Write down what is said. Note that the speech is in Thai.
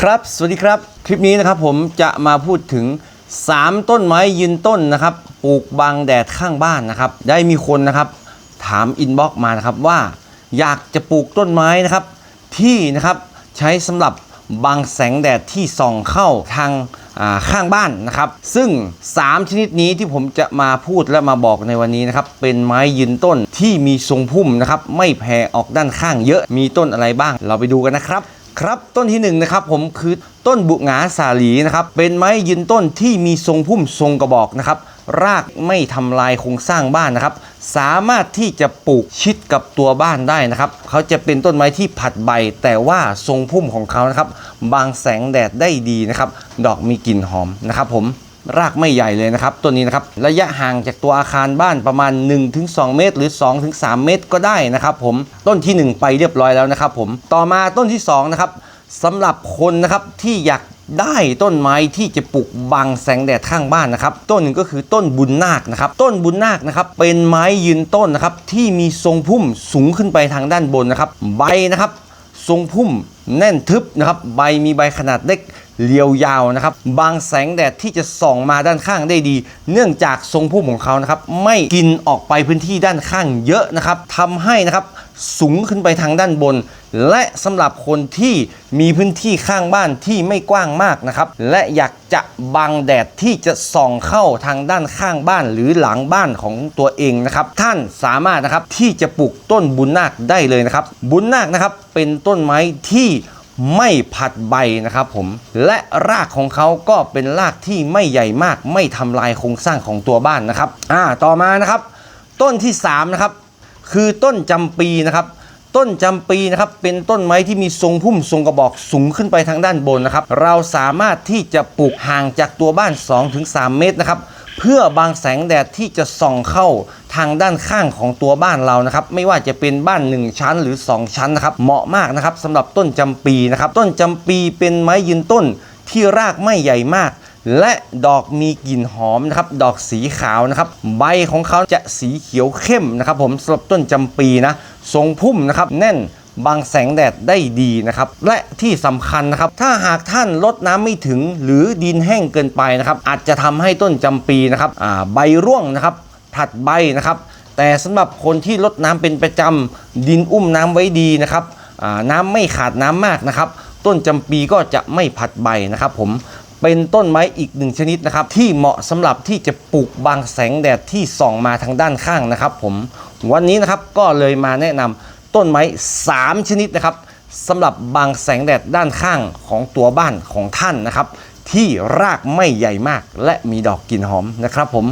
ครับ สวัสดีครับ คลิปนี้นะครับผมจะมาพูดถึง 3 ต้นไม้ยืนต้นนะครับปลูกบังแดดข้างบ้านนะครับ ได้มีคนนะครับ ถามอินบ็อกมานะครับว่า อยากจะปลูกต้นไม้นะครับ ที่นะครับใช้สำหรับบังแสงแดดที่ส่องเข้าทางข้างบ้านนะครับ ซึ่ง 3 ชนิดนี้ที่ผมจะมาพูดและมาบอกในวันนี้นะครับ เป็นไม้ยืนต้นที่มีทรงพุ่มนะครับ ไม่แผ่ออกด้านข้างเยอะมีต้นอะไรบ้าง เราไปดูกันนะครับ ครับต้นที่หนึ่งนะครับผมคือต้นบุหงาสาลีนะครับเป็นไม้ยืนต้นที่มีทรงพุ่มทรงกระบอกนะครับรากไม่ทำลายโครงสร้างบ้านนะครับ สามารถที่จะปลูกชิดกับตัวบ้านได้นะครับ เขาจะเป็นต้นไม้ที่ผัดใบ แต่ว่าทรงพุ่มของเขานะครับบางแสงแดดได้ดีนะครับ ดอกมีกลิ่นหอมนะครับผม รากไม่ใหญ่เลยนะครับต้นนี้นะครับระยะห่างจากตัวอาคารบ้านประมาณ 1-2 เมตร หรือ 2-3 เมตรก็ได้นะครับผมต้นทีหนึ่1 ไปเรียบร้อยแล้วนะครับผมต่อมาต้นที่2นะครับสำหรับคนนะครับที่อยากได้ต้นไม้ที่จะปลูกบังแสงแดดข้างบ้านนะครับต้นหนึ่งก็คือต้นบุญนาคนะครับต้นบุญนาคนะครับเป็นไม้ยืนต้นนะครับที่มีทรงพุ่มสูงขึ้นไปทางด้านบนนะครับใบนะครับทรงพุ่มแน่นทึบนะครับใบมีใบขนาดเล็ก เรียวยาวนะครับบางแสงแดดที่จะส่องมาด้านข้างได้ดี เนื่องจากทรงพุ่มของเขานะครับไม่กินออกไปพื้นที่ด้านข้างเยอะนะครับทำให้นะครับสูงขึ้นไปทางด้านบน และสำหรับคนที่มีพื้นที่ข้างบ้านที่ไม่กว้างมากนะครับ และอยากจะบังแดดที่จะส่องเข้าทางด้านข้างบ้านหรือหลังบ้านของตัวเองนะครับ ท่านสามารถนะครับที่จะปลูกต้นบุญนาคได้เลยนะครับ บุญนาคนะครับเป็นต้นไม้ที่ ไม่ผัดใบนะครับผมและรากของเขาก็เป็นรากที่ไม่ใหญ่มาก ไม่ทำลายโครงสร้างของตัวบ้านนะครับอ่าต่อมานะครับ ต้นที่3นะครับคือต้นจำปีนะครับ ต้นจำปีนะครับเป็นต้นไม้ที่มีทรงพุ่มทรงกระบอกสูงขึ้นไปทางด้านบนนะครับ เราสามารถที่จะปลูกห่างจากตัวบ้าน 2-3 เมตรนะครับเพื่อบางแสงแดดที่จะส่องเข้า ทางด้านข้างของตัวบ้านเรานะครับไม่ว่าจะเป็นบ้าน 1 ชั้นหรือ 2 ชั้นนะครับเหมาะมากนะครับสำหรับต้นจำปีนะครับต้นจำปีเป็นไม้ยืนต้นที่รากไม่ใหญ่มาก และดอกมีกลิ่นหอมนะครับดอกสีขาวนะครับใบของเขาจะสีเขียวเข้มนะครับผมสำหรับต้นจำปีนะทรงพุ่มนะครับแน่นบางแสงแดดได้ดีนะครับ และที่สำคัญนะครับ ถ้าหากท่านลดน้ำไม่ถึง หรือดินแห้งเกินไปนะครับ อาจจะทำให้ต้นจำปีนะครับใบร่วงนะครับ ผลัดใบนะครับ แต่สำหรับคนที่ลดน้ำเป็นประจำดินอุ้มน้ำไว้ดีนะครับน้ำไม่ขาดน้ำมากนะครับ ต้นจำปีก็จะไม่ผลัดใบนะครับผมเป็นต้นไม้อีกหนึ่งชนิดนะครับ ที่เหมาะสำหรับที่จะปลูกบางแสงแดดที่ส่องมาทางด้านข้างนะครับ ผมวันนี้นะครับก็เลยมาแนะนำต้นไม้ 3 ชนิดนะครับสำหรับบางแสงแดดด้านข้างของตัวบ้านของท่านนะครับ ที่รากไม่ใหญ่มากและมีดอกกลิ่นหอมนะครับผม